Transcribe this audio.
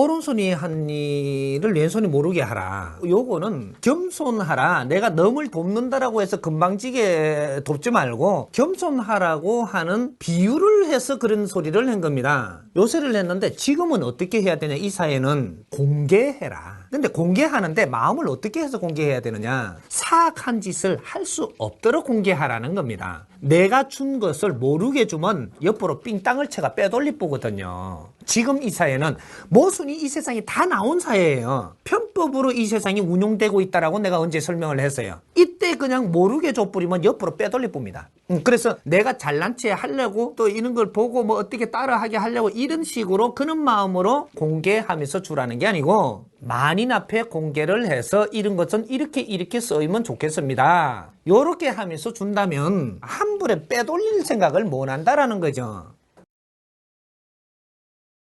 오른손이 한 일을 왼손이 모르게 하라. 요거는 겸손하라. 내가 넘을 돕는다라고 해서 금방지게 돕지 말고 겸손하라고 하는 비유를 해서 그런 소리를 한 겁니다. 요새를 했는데 지금은 어떻게 해야 되냐? 이 사회는 공개해라. 근데 공개하는데 마음을 어떻게 해서 공개해야 되느냐? 사악한 짓을 할 수 없도록 공개하라는 겁니다. 내가 준 것을 모르게 주면 옆으로 삥 땅을 채가 빼돌리 보거든요. 지금 이 사회는 모순이 이 세상에 다 나온 사회예요. 편법으로 이 세상이 운용되고 있다라고 내가 언제 설명을 했어요. 이때 그냥 모르게 줘버리면 옆으로 빼돌리 봅니다. 음, 그래서 내가 잘난 체 하려고 또 이런 걸 보고 뭐 어떻게 따라하게 하려고 이런 식으로 그런 마음으로 공개하면서 주라는 게 아니고 만인 앞에 공개를 해서 이런 것은 이렇게 이렇게 쓰이면 좋겠습니다. 요렇게 하면서 준다면 한 불에 빼돌릴 생각을 못 한다라는 거죠.